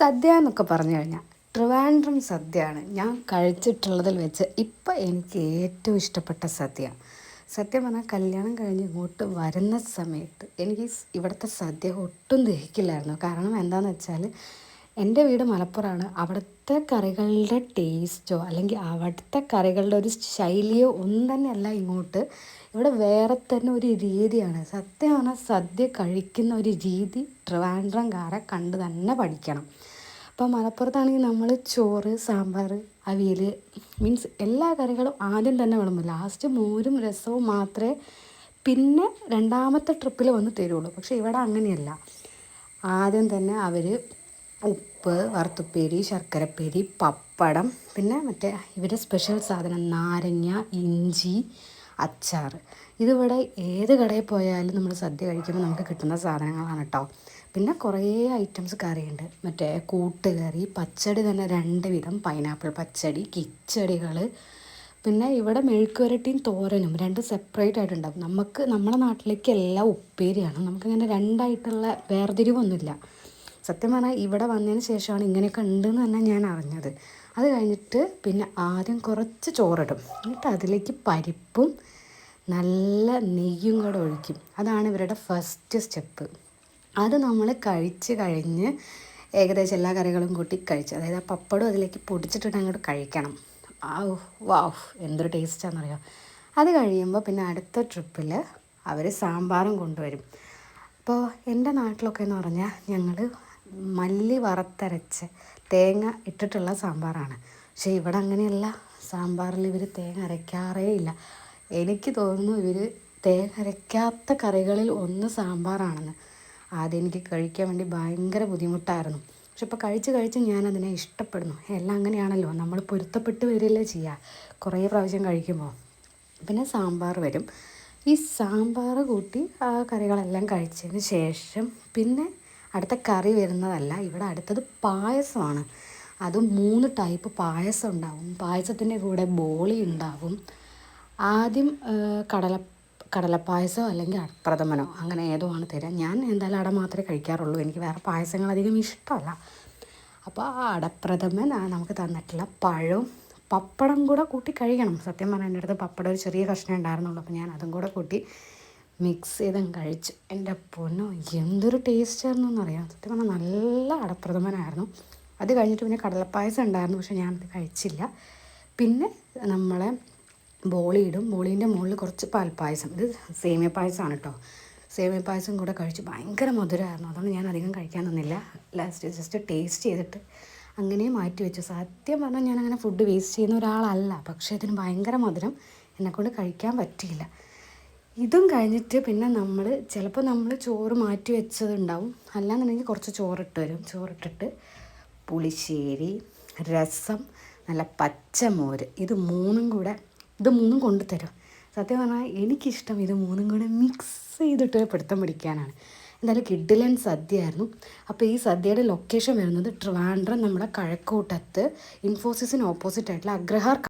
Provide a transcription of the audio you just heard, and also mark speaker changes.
Speaker 1: സദ്യ എന്നൊക്കെ പറഞ്ഞു കഴിഞ്ഞാൽ ട്രിവാൻഡ്രം സദ്യയാണ് ഞാൻ കഴിച്ചിട്ടുള്ളതിൽ വെച്ച് ഇപ്പം എനിക്ക് ഏറ്റവും ഇഷ്ടപ്പെട്ട സദ്യ സത്യം പറഞ്ഞാൽ കല്യാണം കഴിഞ്ഞ് ഇങ്ങോട്ട് വരുന്ന സമയത്ത് എനിക്ക് ഇവിടുത്തെ സദ്യ ഒട്ടും ദഹിക്കില്ലായിരുന്നു. കാരണം എന്താണെന്ന് വെച്ചാൽ എന്റെ വീട് മലപ്പുറമാണ്. അവിടുത്തെ കറികളുടെ ടേസ്റ്റോ അല്ലെങ്കിൽ അവിടുത്തെ കറികളുടെ ഒരു ശൈലിയോ ഒന്നും തന്നെയല്ല ഇങ്ങോട്ട്. ഇവിടെ വേറെ തന്നെ ഒരു രീതിയാണ്. സത്യം പറഞ്ഞാൽ സദ്യ കഴിക്കുന്ന ഒരു രീതി ട്രിവാൻഡ്രംകാരെ കണ്ട് തന്നെ പഠിക്കണം. അപ്പോൾ മലപ്പുറത്താണെങ്കിൽ നമ്മൾ ചോറ് സാമ്പാർ അവിയൽ മീൻസ് എല്ലാ കറികളും ആദ്യം തന്നെ വിളമ്പും. ലാസ്റ്റ് മോരും രസവും മാത്രമേ പിന്നെ രണ്ടാമത്തെ ട്രിപ്പിൽ വന്ന് തരുള്ളൂ. പക്ഷേ ഇവിടെ അങ്ങനെയല്ല. ആദ്യം തന്നെ അവർ ഉപ്പ് വറുത്തുപ്പേരി ശർക്കരപ്പേരി പപ്പടം പിന്നെ മറ്റേ ഇവരുടെ സ്പെഷ്യൽ സാധനം നാരങ്ങ ഇഞ്ചി അച്ചാർ ഇതിവിടെ ഏത് കടയിൽ പോയാലും നമ്മൾ സദ്യ കഴിക്കുമ്പോൾ നമുക്ക് കിട്ടുന്ന സാധനങ്ങളാണ് കേട്ടോ പിന്നെ കുറേ ഐറ്റംസ് കറിയുണ്ട്. മറ്റേ കൂട്ടുകറി പച്ചടി തന്നെ രണ്ട് വിധം. പൈനാപ്പിൾ പച്ചടി കിച്ചടികൾ. പിന്നെ ഇവിടെ മെഴുക്കുവരട്ടിയും തോരനും രണ്ട് സെപ്പറേറ്റ് ആയിട്ടുണ്ടാവും. നമുക്ക് നമ്മുടെ നാട്ടിലേക്ക് എല്ലാം ഉപ്പേരിയാണ്. നമുക്കിങ്ങനെ രണ്ടായിട്ടുള്ള വേർതിരിവൊന്നുമില്ല. സത്യം പറഞ്ഞാൽ ഇവിടെ വന്നതിന് ശേഷമാണ് ഇങ്ങനെയൊക്കെ ഉണ്ടെന്ന് തന്നെ ഞാൻ അറിഞ്ഞത്. അത് കഴിഞ്ഞിട്ട് പിന്നെ ആദ്യം കുറച്ച് ചോറിടും. എന്നിട്ട് അതിലേക്ക് പരിപ്പും നല്ല നെയ്യും കൂടെ ഒഴിക്കും. അതാണ് ഇവരുടെ ഫസ്റ്റ് സ്റ്റെപ്പ് അത് നമ്മൾ കഴിച്ച് കഴിഞ്ഞ് ഏകദേശം എല്ലാ കറികളും കൂട്ടി കഴിച്ച് അതായത് ആ പപ്പടും അതിലേക്ക് പൊടിച്ചിട്ടിട്ട് അങ്ങോട്ട് കഴിക്കണം. ആ വാവ് എന്തൊരു ടേസ്റ്റാണെന്നറിയാം അത് കഴിയുമ്പോൾ പിന്നെ അടുത്ത ട്രിപ്പിൽ അവർ സാമ്പാറും കൊണ്ടുവരും. അപ്പോൾ എന്റെ നാട്ടിലൊക്കെ എന്ന് പറഞ്ഞാൽ ഞങ്ങൾ മല്ലി വറുത്തരച്ച് തേങ്ങ ഇട്ടിട്ടുള്ള സാമ്പാറാണ്. പക്ഷേ ഇവിടെ അങ്ങനെയല്ല. സാമ്പാറിൽ ഇവർ തേങ്ങ അരയ്ക്കാറേ ഇല്ല. എനിക്ക് തോന്നുന്നു ഇവർ തേങ്ങ അരയ്ക്കാത്ത കറികളിൽ ഒന്ന് സാമ്പാറാണെന്ന്. ആദ്യം എനിക്ക് കഴിക്കാൻ വേണ്ടി ഭയങ്കര ബുദ്ധിമുട്ടായിരുന്നു. പക്ഷെ ഇപ്പോൾ കഴിച്ച് കഴിച്ച് അതിനെ ഇഷ്ടപ്പെടുന്നു. എല്ലാം അങ്ങനെയാണല്ലോ. നമ്മൾ പൊരുത്തപ്പെട്ട് വരില്ലേ ചെയ്യുക. കുറേ പ്രാവശ്യം കഴിക്കുമ്പോൾ. പിന്നെ സാമ്പാർ വരും. ഈ സാമ്പാർ കൂട്ടി ആ കറികളെല്ലാം കഴിച്ചതിന് ശേഷം പിന്നെ അടുത്ത കറി വരുന്നതല്ല ഇവിടെ അടുത്തത് പായസമാണ്. അത് മൂന്ന് ടൈപ്പ് പായസം ഉണ്ടാവും. പായസത്തിന്റെ കൂടെ ബോളി ഉണ്ടാവും. ആദ്യം കടല കടലപ്പായസമോ അല്ലെങ്കിൽ അപ്രഥമനോ അങ്ങനെ ഏതോ ആണ് തരാം. ഞാൻ എന്തായാലും അട മാത്രമേ കഴിക്കാറുള്ളൂ. എനിക്ക് വേറെ പായസങ്ങൾ അധികം ഇഷ്ടമല്ല. അപ്പോൾ ആ അടപ്രഥമൻ നമുക്ക് തന്നിട്ടുള്ള പഴവും പപ്പടം കൂടെ കൂട്ടി കഴിക്കണം. സത്യം പറഞ്ഞാൽ എന്റെ അടുത്ത് പപ്പടം ഒരു ചെറിയ കഷ്ണം ഉണ്ടായിരുന്നുള്ളൂ. അപ്പോൾ ഞാൻ അതും കൂടെ കൂട്ടി മിക്സ് ചെയ്തും കഴിച്ചു. എന്റെ പൊന്നു എന്തൊരു ടേസ്റ്റായിരുന്നു എന്നറിയാം സത്യം പറഞ്ഞാൽ നല്ല അടപ്രഥമനായിരുന്നു. അത് കഴിഞ്ഞിട്ട് പിന്നെ കടലപ്പായസം ഉണ്ടായിരുന്നു പക്ഷെ ഞാനത് കഴിച്ചില്ല. പിന്നെ നമ്മളെ ബോളി ഇടും ബോളീന്റെ മുകളിൽ കുറച്ച് പാൽപ്പായസം. ഇത് സേമിയ പായസമാണ് കേട്ടോ. സേമിയ പായസം കൂടെ കഴിച്ച് ഭയങ്കര മധുരമായിരുന്നു അതുകൊണ്ട് ഞാൻ അധികം കഴിക്കാൻ തന്നില്ല ലാസ്റ്റ് ജസ്റ്റ് ടേസ്റ്റ് ചെയ്തിട്ട് അങ്ങനെ മാറ്റി വെച്ചു. സത്യം പറഞ്ഞാൽ ഞാനങ്ങനെ ഫുഡ് വേസ്റ്റ് ചെയ്യുന്ന ഒരാളല്ല. പക്ഷേ ഇതിന് ഭയങ്കര മധുരം. എന്നെക്കൊണ്ട് കഴിക്കാൻ പറ്റിയില്ല. ഇതും കഴിഞ്ഞിട്ട് പിന്നെ നമ്മൾ ചിലപ്പോൾ നമ്മൾ ചോറ് മാറ്റി വെച്ചതുണ്ടാവും. അല്ലാന്നുണ്ടെങ്കിൽ കുറച്ച് ചോറിട്ട് വരും. ചോറിട്ടിട്ട് പുളിശ്ശേരി രസം നല്ല പച്ചമോര് ഇത് മൂന്നും കൂടെ ഇത് മൂന്നും കൊണ്ടു തരും സത്യം പറഞ്ഞാൽ എനിക്കിഷ്ടം ഇത് മൂന്നും കൂടെ മിക്സ് ചെയ്തിട്ട് പിടുത്തം പിടിക്കാനാണ്. എന്തായാലും കിഡിലൻ സദ്യയായിരുന്നു. അപ്പോൾ ഈ സദ്യയുടെ ലൊക്കേഷൻ വരുന്നത് ട്രിവാൻഡ്രം നമ്മുടെ കഴക്കൂട്ടത്ത് ഇൻഫോസിസിന് ഓപ്പോസിറ്റ് ആയിട്ടുള്ള അഗ്രഹാർ